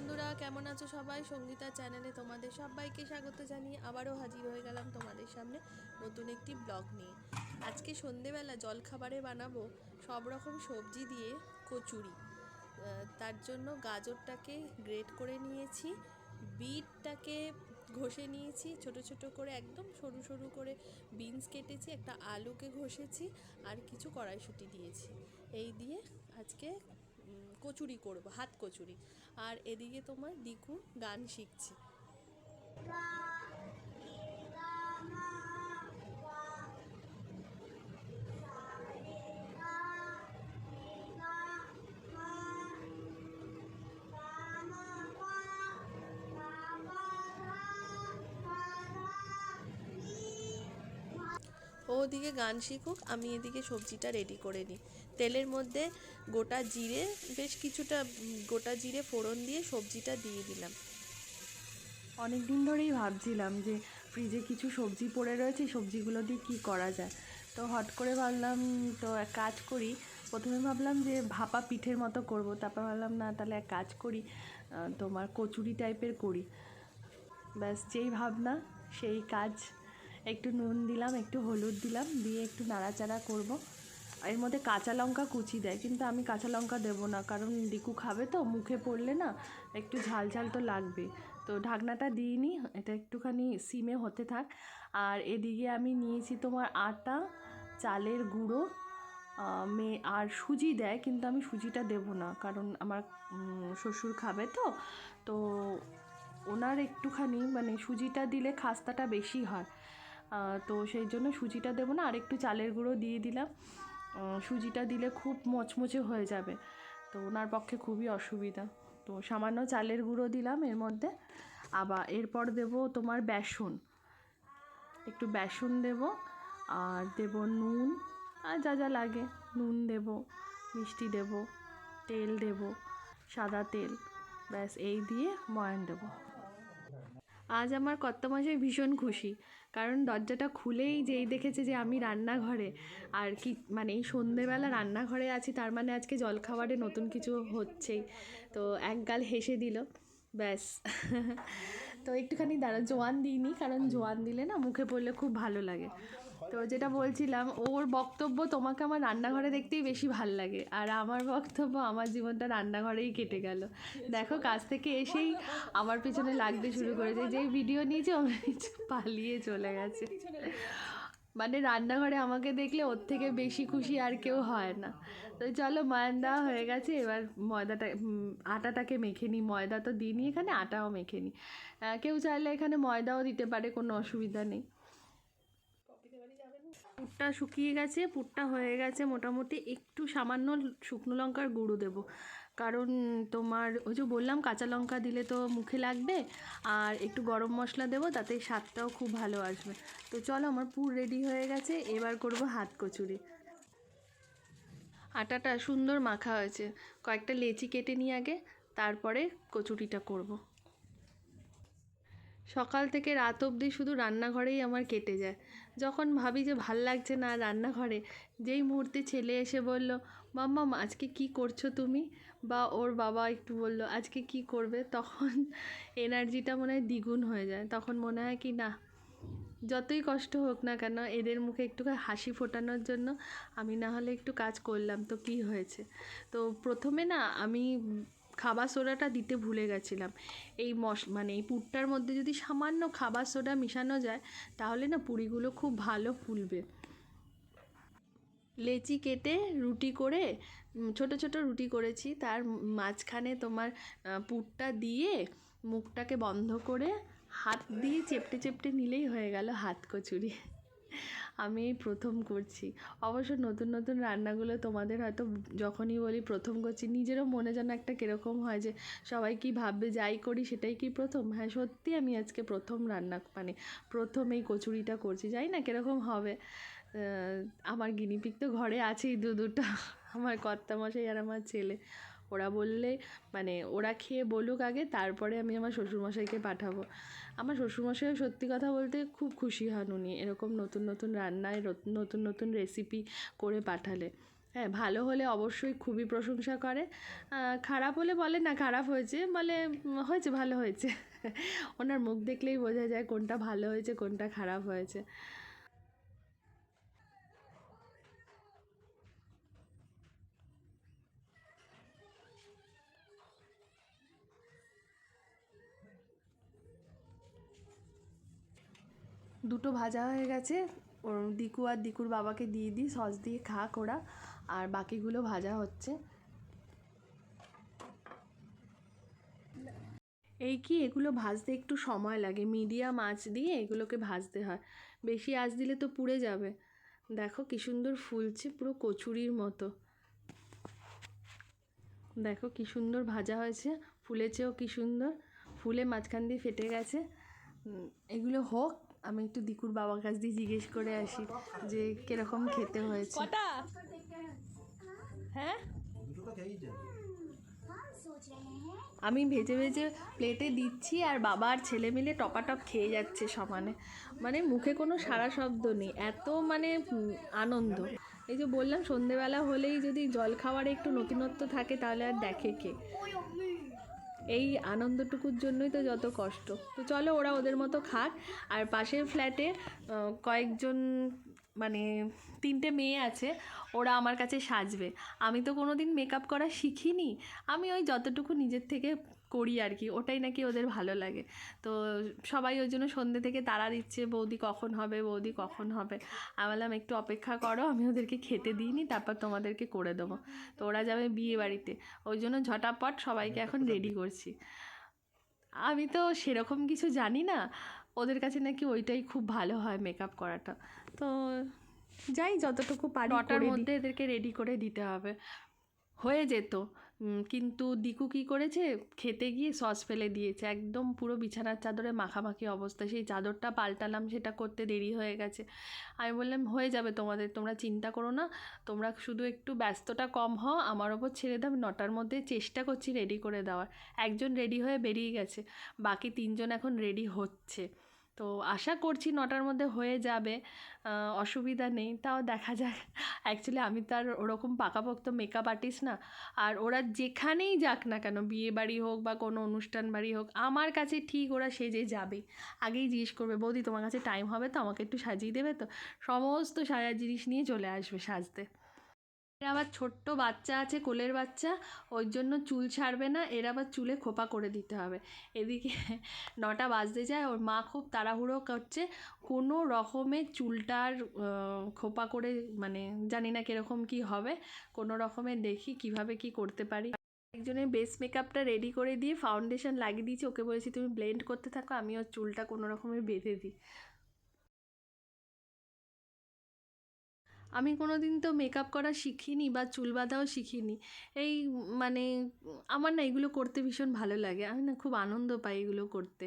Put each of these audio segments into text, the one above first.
বন্ধুরা, কেমন আছো সবাই? সঙ্গীতা চ্যানেলে তোমাদের সবাইকে স্বাগত জানিয়ে আবারও হাজির হয়ে গেলাম তোমাদের সামনে নতুন একটি ব্লগ নিয়ে। আজকে সন্ধেবেলা জলখাবারে বানাবো সব রকম সবজি দিয়ে কচুরি। তার জন্য গাজরটাকে গ্রেট করে নিয়েছি, বিটটাকে ঘষে নিয়েছি, ছোট ছোট করে একদম সরু সরু করে বিনস কেটেছি, একটা আলুকে ঘষেছি আর কিছু কড়াইশুঁটি দিয়েছি। এই দিয়ে আজকে কচুরি করব হাত কচুরি। আর এদিকে তোমার দিকু গান শিখছে। ও ওদিকে গান শিখুক, আমি এদিকে সবজিটা রেডি করে নিই। তেলের মধ্যে গোটা জিরে, বেশ কিছুটা গোটা জিরে ফোড়ন দিয়ে সবজিটা দিয়ে দিলাম। অনেক দিন ধরেই ভাবছিলাম যে ফ্রিজে কিছু সবজি পড়ে রয়েছে সবজিগুলো দিয়ে কী করা যায়। তো হট করে ভাবলাম, তো এক কাজ করি। প্রথমে ভাবলাম যে ভাপা পিঠের মতো করব, তারপর ভাবলাম, না, তাহলে এক কাজ করি তোমার কচুরি টাইপের করি। ব্যাস, যেই ভাবনা, সেই কাজ একটু নুন দিলাম একটু হলুদ দিলাম দিয়ে একটু নাড়াচাড়া করব। এর মধ্যে কাঁচা লঙ্কা কুচি দেয় কিন্তু আমি কাঁচা লঙ্কা দেবো না কারণ ডিকু খাবে তো মুখে পড়লে না একটু ঝাল ঝাল তো লাগবে। তো ঢাকনাটা দিইনি এটা একটুখানি সিমে হতে থাক। আর এদিকে আমি নিয়েছি তোমার আটা চালের গুঁড়ো আহ, মে আর সুজি দেয় কিন্তু আমি সুজিটা দেবো না কারণ আমার শ্বশুর খাবে তো। তো ওনার একটুখানি মানে সুজিটা দিলে খাস্তাটা বেশি হয়। তো সেই জন্য সুজিটা দেবো না আর একটু চালের গুঁড়ো দিয়ে দিলাম। সুজিটা দিলে খুব মচমচে হয়ে যাবে, তো ওনার পক্ষে খুবই অসুবিধা। তো সামান্য চালের গুঁড়ো দিলাম এর মধ্যে। আবার এরপর দেব তোমার বেসন, একটু বেসন দেব, আর দেব নুন, আর যা যা লাগে। নুন দেব, মিষ্টি দেব, তেল দেব, সাদা তেল, ব্যাস এই দিয়ে ময়ান দেবো। আজ আমার কর্তামশাই ভীষণ খুশি। কারণ দরজাটা খুলেই যেই দেখেছে যে আমি রান্নাঘরে, আর কি মানে এই সন্ধেবেলা রান্নাঘরে আছি, তার মানে আজকে জলখাবারে নতুন কিছু হচ্ছেই। তো এক গাল হেসে দিল, ব্যাস। তো একটুখানি দাঁড়া, জোয়ান দিইনি, কারণ জোয়ান দিলে না মুখে পড়লে খুব ভালো লাগে। তো যেটা বলছিলাম, ওর বক্তব্য তোমাকে আমার রান্নাঘরে দেখতেই বেশি ভালো লাগে, আর আমার বক্তব্য আমার জীবনটা রান্নাঘরেই কেটে গেল। দেখো, কাজ থেকে এসেই আমার পিছনে লাগতে শুরু করেছে, যেই ভিডিও নিয়েছে ও পালিয়ে চলে গেছে। মানে রান্নাঘরে আমাকে দেখলে ওর থেকে বেশি খুশি আর কেউ হয় না। তো চলো ময়ান দেওয়া হয়ে গেছে, এবার ময়দাটা আটাটাকে মেখে নিই। ময়দা তো দিইনি এখানে, আটাও মেখে নিই। কেউ চাইলে এখানে ময়দাও দিতে পারে, কোনো অসুবিধা নেই। পুরটা শুকিয়ে গেছে, পুরটা হয়ে গেছে, মোটামুটি একটু সামান্য শুকনো লঙ্কার গুঁড়ো দেব। কারণ তোমার ওই যে বললাম কাঁচা লঙ্কা দিলে তো মুখে লাগবে, আর একটু গরম মশলা দেবো, তাতে স্বাদটাও খুব ভালো আসবে তো চলো আমার পুর রেডি হয়ে গেছে, এবার করব হাত কচুরি আটাটা সুন্দর মাখা হয়েছে, কয়েকটা লেচি কেটে নিই আগে, তারপরে কচুরিটা করব। সকাল থেকে রাত অবধি শুধু রান্নাঘরেই আমার কেটে যায়। যখন ভাবি যে ভালো লাগছে না রান্নাঘরে, যেই মুহূর্তে ছেলে এসে বলল, মাম্মা, আজকে কি করছ তুমি? বা ওর বাবা একটু বলল, আজকে কি করবে? তখন এনার্জিটা মনে হয় দ্বিগুণ হয়ে যায়। তখন মনে হয় কি, না, যতই কষ্ট হোক না কেন, এদের মুখে একটু হাসি ফোটানোর জন্য আমি না হলে একটু কাজ করলাম। তো কি হয়েছে? তো প্রথমে না আমি খাবার সোডাটা দিতে ভুলে গেছিলাম। এই মশ মানে এই পুরটার মধ্যে যদি সামান্য খাবার সোডা মিশানো যায়, তাহলে না পুরিগুলো খুব ভালো ফুলবে। লেচি কেটে রুটি করে ছোট ছোট রুটি করেছি। তার মাঝখানে তোমার পুরটা দিয়ে মুখটাকে বন্ধ করে হাত দিয়ে চেপটে চেপটে নিলেই হয়ে গেল হাত কচুরি। আমি এই প্রথম করছি। অবশ্য নতুন নতুন রান্নাগুলো তোমাদের হয়তো যখনই বলি প্রথম করছি, নিজেরও মনে যেন একটা কীরকম হয় যে, সবাই কি ভাববে, যাই করি সেটাই কি প্রথম? হ্যাঁ সত্যি আমি আজকে প্রথম রান্না মানে প্রথম এই কচুরিটা করছি। জানি না কীরকম হবে। আমার গিনিপিক তো ঘরে আছেই দু দুটো আমার কর্তামশাই আর আমার ছেলে। ওরা বললে মানে ওরা খেয়ে বলুক আগে, তারপরে আমি আমার শ্বশুরমশাইকে পাঠাবো। আমার শ্বশুরমশাইও সত্যি কথা বলতে খুব খুশি হন উনি, এরকম নতুন নতুন রান্নায় নতুন নতুন রেসিপি করে পাঠালে। হ্যাঁ ভালো হলে অবশ্যই খুবই প্রশংসা করে। খারাপ হলে বলে, না, খারাপ হয়েছে। বলে, হয়েছে, ভালো হয়েছে। ওনার মুখ দেখলেই বোঝা যায় কোনটা ভালো হয়েছে, কোনটা খারাপ হয়েছে। দুটো ভাজা হয়ে গেছে। ওর দিকু আর দিকুর বাবাকে দিয়ে দিই, সস দিয়ে খাক ওরা। আর বাকিগুলো ভাজা হচ্ছে। এই কি, এগুলো ভাজতে একটু সময় লাগে। মিডিয়াম আঁচ দিয়ে এগুলোকে ভাজতে হয়। বেশি আঁচ দিলে তো পুড়ে যাবে। দেখো কি সুন্দর ফুলছে পুরো কচুরির মতো। দেখো কি সুন্দর ভাজা হয়েছে। ফুলেছেও কি সুন্দর। ফুলে মাঝখান দিয়ে ফেটে গেছে। এগুলো হোক। আমি একটু দিকুর বাবার কাছ দিয়ে জিজ্ঞেস করে আসি যে কীরকম খেতে হয়েছে। কটা? হ্যাঁ? আমি ভেজে ভেজে প্লেটে দিচ্ছি আর বাবা আর ছেলে মিলে টপাটপ খেয়ে যাচ্ছে সমানে। মানে মুখে কোনো সারা শব্দ নেই এত মানে আনন্দ। এই যে বললাম সন্ধেবেলা হলেই যদি জল খাওয়ার একটু নতুনত্ব থাকে তাহলে আর দেখে কে? এই আনন্দটুকুর জন্যই তো যত কষ্ট। তো চলো ওরা ওদের মতো খাক। আর পাশের ফ্ল্যাটে কয়েকজন মানে তিনটে মেয়ে আছে ওরা আমার কাছে সাজবে। আমি তো কোনো দিন মেকআপ করা শিখিনি। আমি ওই যতটুকু নিজের থেকে করি আর কি ওটাই নাকি ওদের ভালো লাগে। তো সবাই ওই জন্য সন্ধ্যে থেকে তাড়া দিচ্ছে বৌদি কখন হবে বৌদি কখন হবে। আমি বললাম একটু অপেক্ষা করো আমি ওদেরকে খেতে দিইনি তারপর তোমাদেরকে করে দেবো। তো ওরা যাবে বিয়ে বাড়িতে ওই জন্য ঝটাপট সবাইকে এখন রেডি করছি। আমি তো সেরকম কিছু জানি না। ওদের কাছে নাকি ওইটাই খুব ভালো হয় মেকআপ করাটা। তো যাই যতটুকু পারি নটার মধ্যে এদেরকে রেডি করে দিতে হবে। হয়ে যেত। কিন্তু দিকু কি করেছে? খেতে গিয়ে সস ফেলে দিয়েছে। একদম পুরো বিছানার চাদরে মাখামাখি অবস্থা। সেই চাদরটা পাল্টালাম, সেটা করতে দেরি হয়ে গেছে। আমি বললাম, হয়ে যাবে তোমাদের, তোমরা চিন্তা করো না। তোমরা শুধু একটু ব্যস্ততা কম হও। আমার ওপর ছেড়ে দাও। নটার মধ্যে চেষ্টা করছি রেডি করে দেওয়ার। একজন রেডি হয়ে বেরিয়ে গেছে। বাকি তিনজন এখন রেডি হচ্ছে। তো আশা করছি নটার মধ্যে হয়ে যাবে অসুবিধা নেই। তাও দেখা যাক। অ্যাকচুয়ালি আমি তো আর ওরকম পাকাপোক্ত মেকআপ আর্টিস্ট না। আর ওরা যেখানেই যাক না কেন, বিয়ে বাড়ি হোক বা কোনো অনুষ্ঠান বাড়ি হোক, আমার কাছে ঠিক ওরা সেজে যাবে। আগেই জিজ্ঞেস করবে, বৌদি, তোমার কাছে টাইম হবে তো? আমাকে একটু সাজিয়ে দেবে তো? সমস্ত সাজার জিনিস নিয়ে চলে আসবে সাজতে। এর আবার ছোট্ট বাচ্চা আছে, কোলের বাচ্চা। ওই জন্য চুল ছাড়বে না, এর আবার চুলে খোপা করে দিতে হবে। এদিকে নটা বাজতে যায়, ওর মা খুব তাড়াহুড়ো করছে। কোনো রকমের চুলটার খোপা করে মানে জানি না কীরকম কি হবে। কোনো রকমের দেখি কীভাবে কি করতে পারি। একজনের বেস মেকআপটা রেডি করে দিয়ে ফাউন্ডেশন লাগিয়ে দিয়েছি। ওকে বলেছি, তুমি ব্লেন্ড করতে থাকো, আমি ওর চুলটা কোনো রকমের বেঁধে দিই। আমি কোনো দিন তো মেকআপ করা শিখিনি বা চুল বাঁধাও শিখিনি। এই মানে আমার না এগুলো করতে ভীষণ ভালো লাগে। আমি না খুব আনন্দ পাই এগুলো করতে।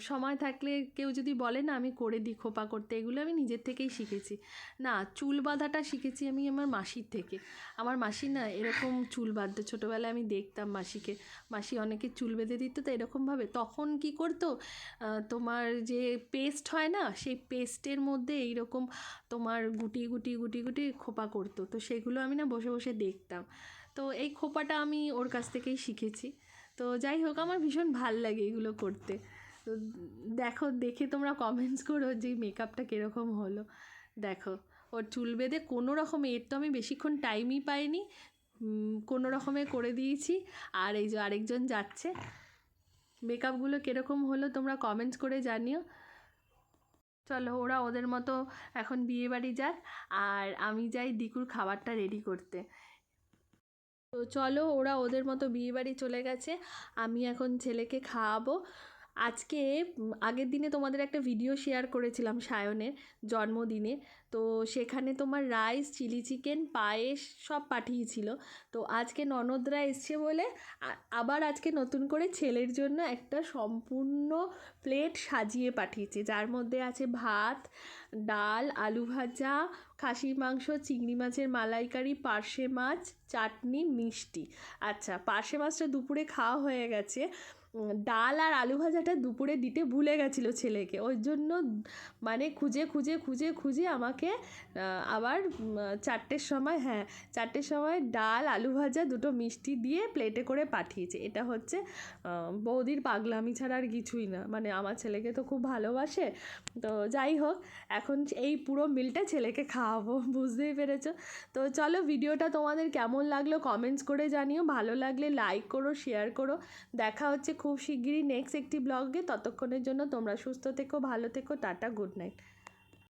সময় থাকলে কেউ যদি বলে, না, আমি করে দিই খোপা করতে, এগুলো আমি নিজের থেকেই শিখেছি। না, চুল বাঁধাটা শিখেছি আমি আমার মাসির থেকে। আমার মাসি না এরকম চুল বাঁধতো। ছোটোবেলায় আমি দেখতাম মাসিকে। মাসি অনেকে চুল বেঁধে দিত, তো এরকমভাবে। তখন কি করতো? তোমার যে পেস্ট হয় না, সেই পেস্টের মধ্যে এইরকম তোমার গুটি গুটি গুটি গুটি খোপা করতো। তো সেগুলো আমি না বসে বসে দেখতাম। তো এই খোপাটা আমি ওর কাছ থেকেই শিখেছি। তো যাই হোক, আমার ভীষণ ভালো লাগে এগুলো করতে। তো দেখো, দেখে তোমরা কমেন্টস করো যে মেকআপটা কীরকম হলো। দেখো, ওর চুল বেঁধে কোনো রকমে, এর তো আমি বেশিক্ষণ টাইমই পাইনি। কোনো রকমে করে দিয়েছি। আর এই যে আরেকজন যাচ্ছে। মেকআপগুলো কীরকম হলো তোমরা কমেন্টস করে জানিও। চলো, ওরা ওদের মতো এখন বিয়ে বাড়ি যাক। আর আমি যাই দিকুর খাবারটা রেডি করতে। তো চলো, ওরা ওদের মতো বিয়ে বাড়ি চলে গেছে। আমি এখন ছেলেকে খাওয়াবো। আজকে আগের দিনে তোমাদের একটা ভিডিও শেয়ার করেছিলাম সায়নের জন্মদিনে। তো সেখানে তোমার রাইস চিলি চিকেন পায়েস সব পাঠিয়েছিল। তো আজকে ননদরা এসছে বলে আবার আজকে নতুন করে ছেলের জন্য একটা সম্পূর্ণ প্লেট সাজিয়ে পাঠিয়েছে। যার মধ্যে আছে ভাত, ডাল, আলু ভাজা খাসির মাংস, চিংড়ি মাছের মালাইকারি, পার্শে মাছ, চাটনি, মিষ্টি। আচ্ছা পার্শে মাছটা দুপুরে খাওয়া হয়ে গেছে। ডাল আর আলু ভাজাটা দুপুরে দিতে ভুলে গেছিল ছেলেকে। ওই জন্য মানে খুঁজে খুঁজে খুঁজে খুঁজে আমাকে আবার চারটের সময় হ্যাঁ চারটের সময় ডাল, আলু ভাজা, দুটো মিষ্টি দিয়ে প্লেটে করে পাঠিয়েছে। এটা হচ্ছে বৌদির পাগলামি ছাড়া আর কিছুই না। মানে আমার ছেলেকে তো খুব ভালোবাসে। তো যাই হোক, এখন এই পুরো মিলটা ছেলেকে খাওয়াবো বুঝতেই পেরেছ? তো চলো ভিডিওটা তোমাদের কেমন লাগল কমেন্টস করে জানিও। ভালো লাগলে লাইক করো শেয়ার করো। দেখা হচ্ছে খুব শিগগিরই নেক্সট একটি ব্লগে ততক্ষণের জন্য তোমরা সুস্থ থেকো, ভালো থেকো, টাটা গুড নাইট